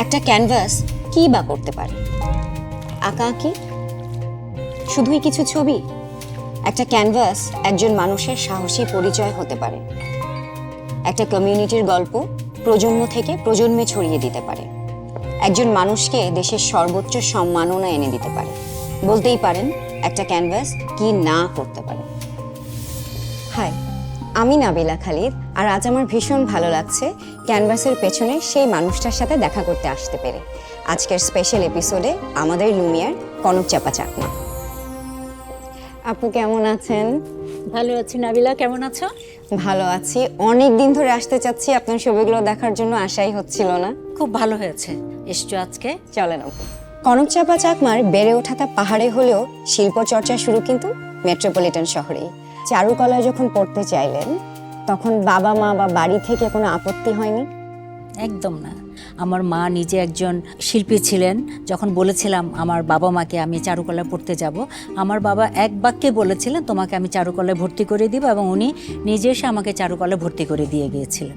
একটা ক্যানভাস কি বা করতে পারে? আঁকা আঁকি? শুধুই কিছু ছবি? একটা ক্যানভাস একজন মানুষের সাহসী পরিচয় হতে পারে। একটা কমিউনিটির গল্প প্রজন্ম থেকে প্রজন্মে ছড়িয়ে দিতে পারে। একজন মানুষকে দেশের সর্বোচ্চ সম্মাননা এনে দিতে পারে। বলতেই পারেন, একটা ক্যানভাস কি না করতে পারে। আমি নাবিলা খালিদ আর আজ আমার ভীষণ ভালো লাগছে ক্যানভাসের পেছনে সেই মানুষটার সাথে দেখা করতে আসতে পেরে। আজকের স্পেশাল এপিসোডে আমাদের লুমিয়ার কনক চাপা চাকমা। আপু কেমন আছেন? ভালো আছি নাবিলা কেমন আছো? ভালো আছি। অনেক দিন ধরে আসতে চাচ্ছি আপনার ছবিগুলো দেখার জন্য আশাই হচ্ছিল না। খুব ভালো হয়েছে এসছো আজকে? চলেন আপু। কনক চাপা চাকমার বেড়ে ওঠাটা পাহাড়ে হলেও শিল্প চর্চা শুরু কিন্তু মেট্রোপলিটন শহরেই। চারুকলায় যখন পড়তে চাইলেন তখন বাবা মা বা বাড়ি থেকে কোনো আপত্তি হয়নি? একদম না। আমার মা নিজে একজন শিল্পী ছিলেন। যখন বলেছিলাম আমার বাবা মাকে আমি চারুকলায় পড়তে যাব আমার বাবা এক বাক্যে বলেছিলেন তোমাকে আমি চারুকলায় ভর্তি করে দিব এবং উনি নিজে এসে আমাকে চারুকলায় ভর্তি করে দিয়ে গিয়েছিলেন।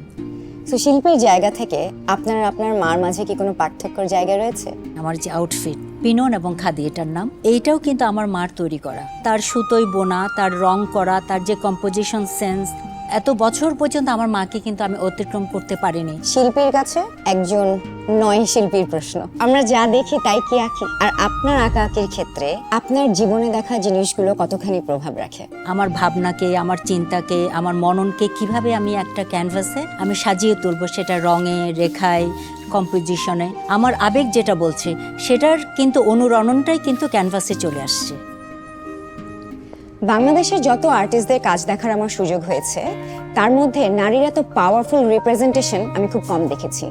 তো শিল্পের জায়গা থেকে আপনার আপনার মার মাঝে কি কোনো পার্থক্যর জায়গা রয়েছে? আমার যে আউটফিট পিনন এবং খাদি এটার নাম। এইটাও কিন্তু আমার মার তৈরি করা। তার সুতোয় বোনা তার রং করা তার যে কম্পোজিশন সেন্স এত বছর পর্যন্ত আমার মাকে কিন্তু আমি অতিক্রম করতে পারিনি। শিল্পীর কাছে একজন নয় শিল্পীর প্রশ্ন। আমরা যা দেখি তাই কি আঁকি? আর আপনার আঁকা আঁকির ক্ষেত্রে আপনার জীবনে দেখা জিনিসগুলো কতখানি প্রভাব রাখে? আমার ভাবনাকে আমার চিন্তাকে আমার মননকে কীভাবে আমি একটা ক্যানভাসে আমি সাজিয়ে তুলবো? সেটা রঙে রেখায় কম্পোজিশনে আমার আবেগ যেটা বলছে, সেটার কিন্তু অনুরণনটাই কিন্তু ক্যানভাসে চলে আসছে। বাংলাদেশের যত আর্টিস্টদের কাজ দেখার আমার সুযোগ হয়েছে, তার মধ্যে নারীর এত পাওয়ারফুল রিপ্রেজেন্টেশন আমি খুব কম দেখেছি।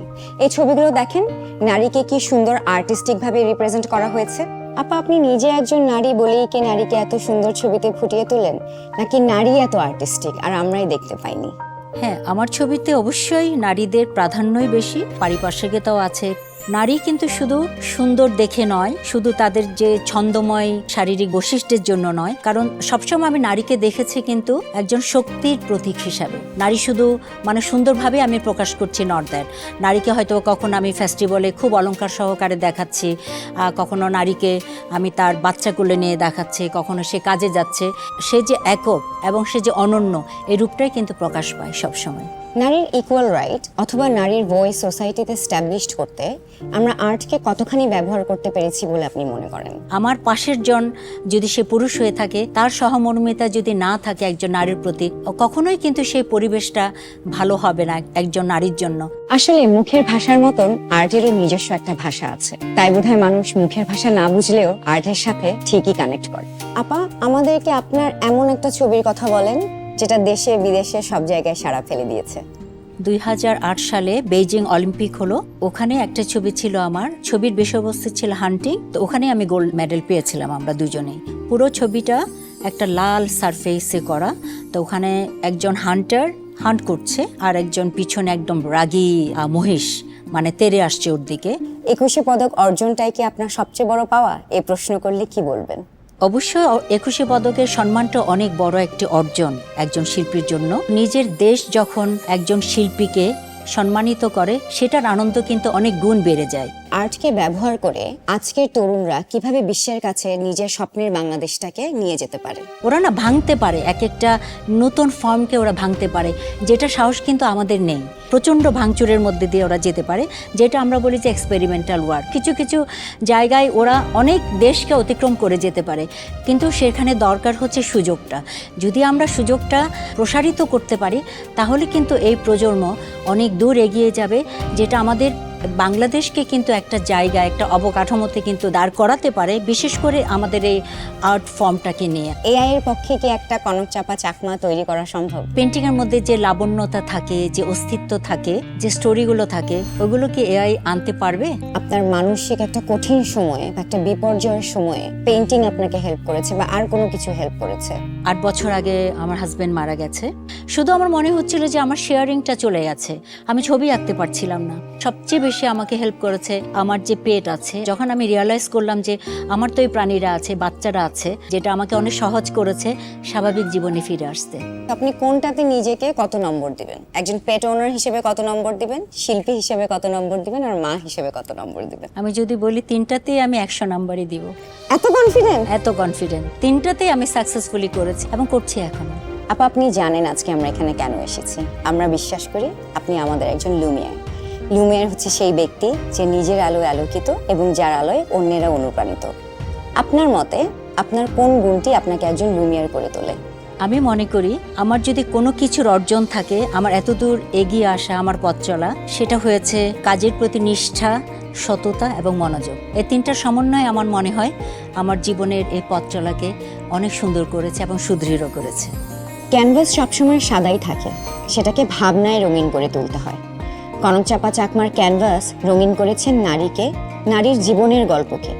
এই ছবিগুলো দেখেন, নারীকে কি সুন্দর আর্টিস্টিক ভাবে রিপ্রেজেন্ট করা হয়েছে? আপা, আপনি নিজে একজন নারী বলেই কি নারীকে এত সুন্দর ছবিতে ফুটিয়ে তোলেন? নাকি নারী এত আর্টিস্টিক আর আমরাই দেখতে পাইনি? হ্যাঁ আমার ছবিতে অবশ্যই নারীদের প্রাধান্যই বেশি পারিপার্শ্বিকতাও আছে। নারী কিন্তু শুধু সুন্দর দেখে নয়, শুধু তাদের যে ছন্দময় শারীরিক বৈশিষ্ট্যের জন্য নয়, কারণ সবসময় আমি নারীকে দেখেছি কিন্তু একজন শক্তির প্রতীক হিসাবে। নারী শুধু মানে সুন্দরভাবে আমি প্রকাশ করছি নট দ্যাট নারীকে হয়তো কখনো আমি ফেস্টিভ্যালে খুব অলংকার সহকারে দেখাচ্ছি কখনো নারীকে আমি তার বাচ্চা কোলে নিয়ে দেখাচ্ছি, কখনো সে কাজে যাচ্ছে। সে যে একক এবং সে যে অনন্য এই রূপটাই কিন্তু প্রকাশ পায় সবসময়। নারীর ইকুয়াল রাইট অথবা নারীর ভয়েস সোসাইটিতে স্ট্যাবলিশড করতে আমরা আর্টকে কতখানি ব্যবহার করতে পেরেছি বলে আপনি মনে করেন? আমার পাশের জন যদি সে পুরুষ হয়ে থাকে তার সহমর্মিতা যদি না থাকে একজন নারীর প্রতি কখনোই কিন্তু সেই পরিবেশটা ভালো হবে না একজন নারীর জন্য। আসলে মুখের ভাষার মতন আর্টেরও নিজস্ব একটা ভাষা আছে। তাই বোধহয় মানুষ মুখের ভাষা না বুঝলেও আর্টের সাথে ঠিকই কানেক্ট করে। আপা আমাদেরকে আপনার এমন একটা ছবির কথা বলেন যেটা দেশে বিদেশে সব জায়গায় সাড়া ফেলে দিয়েছে। দুই হাজার আট সালে বেইজিং অলিম্পিক হলো। ওখানে একটা ছবি ছিল আমার। ছবির বিষয়বস্তু ছিল হান্টিং। তো ওখানে আমি গোল্ড মেডেল পেয়েছিলাম আমরা দুজনেই। পুরো ছবিটা একটা লাল সারফেসে করা। তো ওখানে একজন হান্টার হান্ট করছে আর একজন পিছনে একদম রাগী মহিষ মানে তেরে আসছে ওর দিকে। একুশে পদক অর্জনটাই কি আপনার সবচেয়ে বড় পাওয়া? এই প্রশ্ন করলে কি বলবেন? অবশ্যই একুশে পদকের সম্মানটা অনেক বড় একটি অর্জন একজন শিল্পীর জন্য। নিজের দেশ যখন একজন শিল্পীকে সম্মানিত করে, সেটার আনন্দ কিন্তু অনেক গুণ বেড়ে যায়। আর্টকে ব্যবহার করে আজকের তরুণরা কীভাবে বিশ্বের কাছে নিজের স্বপ্নের বাংলাদেশটাকে নিয়ে যেতে পারে? ওরা না ভাঙতে পারে এক একটা নতুন ফর্মকে ওরা ভাঙতে পারে, যেটা সাহস কিন্তু আমাদের নেই। প্রচণ্ড ভাঙচুরের মধ্যে দিয়ে ওরা যেতে পারে, যেটা আমরা বলি যে এক্সপেরিমেন্টাল ওয়ার্ক কিছু কিছু জায়গায় ওরা অনেক দেশকে অতিক্রম করে যেতে পারে, কিন্তু সেখানে দরকার হচ্ছে সুযোগটা। যদি আমরা সুযোগটা প্রসারিত করতে পারি, তাহলে কিন্তু এই প্রজন্ম অনেক দূর এগিয়ে যাবে, যেটা আমাদের বাংলাদেশকে কিন্তু একটা জায়গা একটা অবকাঠামোতে কিন্তু দাঁড় করাতে পারে বিশেষ করে আমাদের এই আর্ট ফর্মটাকে নিয়ে। এআই এর পক্ষে কি একটা কনক চাপা চাকমা তৈরি করা সম্ভব? পেন্টিং এর মধ্যে যে লাবণ্যতা থাকে যে অস্তিত্ব থাকে যে স্টোরিগুলো থাকে ওগুলো কি এআই আনতে পারবে? আপনার মানসিক একটা কঠিন সময়ে বা একটা বিপর্যয়ের সময়ে পেন্টিং আপনাকে হেল্প করেছে বা আর কোনো কিছু হেল্প করেছে? আট বছর আগে আমার হাজবেন্ড মারা গেছে। শুধু আমার মনে হচ্ছিল যে আমার শেয়ারিংটা চলে গেছে। আমি ছবি আঁকতে পারছিলাম না। সবচেয়ে বেশি আমাকে হেল্প করেছে আমার যে পেট আছে। যখন আমি রিয়ালাইজ করলাম যে আমার তো এই প্রাণীরা আছে বাচ্চারা আছে যেটা আমাকে অনেক সহজ করেছে স্বাভাবিক জীবনে ফিরে আসতে। আপনি কোনটাতে নিজেকে কত নম্বর দিবেন? একজন পেট ওনার হিসেবে কত নম্বর দিবেন? শিল্পী হিসেবে কত নম্বর দিবেন? আর মা হিসেবে কত নম্বর দিবেন আমি যদি বলি তিনটাতেই আমি একশো নাম্বারই দিব। এত কনফিডেন্ট এত কনফিডেন্ট তিনটাতেই আমি সাকসেসফুলি করেছি এবং করছি এখনও। আপা আপনি জানেন আজকে আমরা এখানে কেন এসেছি। আমরা বিশ্বাস করি আপনি আমাদের একজন লুমিয়ার। লুমিয়ার হচ্ছে সেই ব্যক্তি যে নিজের আলোয় আলোকিত এবং যার আলোয় অন্যেরা অনুপ্রাণিত। আপনার মতে আপনার কোন গুণটি আপনাকে একজন লুমিয়ার করে তোলে? আমি মনে করি আমার যদি কোনো কিছুর অর্জন থাকে আমার এতদূর এগিয়ে আসা আমার পথ চলা সেটা হয়েছে কাজের প্রতি নিষ্ঠা সততা এবং মনোযোগ। এই তিনটার সমন্বয় আমার মনে হয় আমার জীবনের এই পথ চলাকে অনেক সুন্দর করেছে এবং সুদৃঢ় করেছে। ক্যানভাস সবসময় সাদাই থাকে, সেটাকে ভাবনায় রঙিন করে তুলতে হয়। কনক চাপা চাকমার ক্যানভাস রঙিন করেছেন নারীকে, নারীর জীবনের গল্পকে।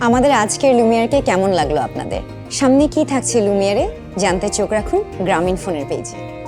আমাদের আজকের লুমিয়ারকে কেমন লাগল আপনাদের? সামনে কি থাকছে লুমিয়ারে? জানতে চোখ রাখুন গ্রামীণ ফোনের পেজে।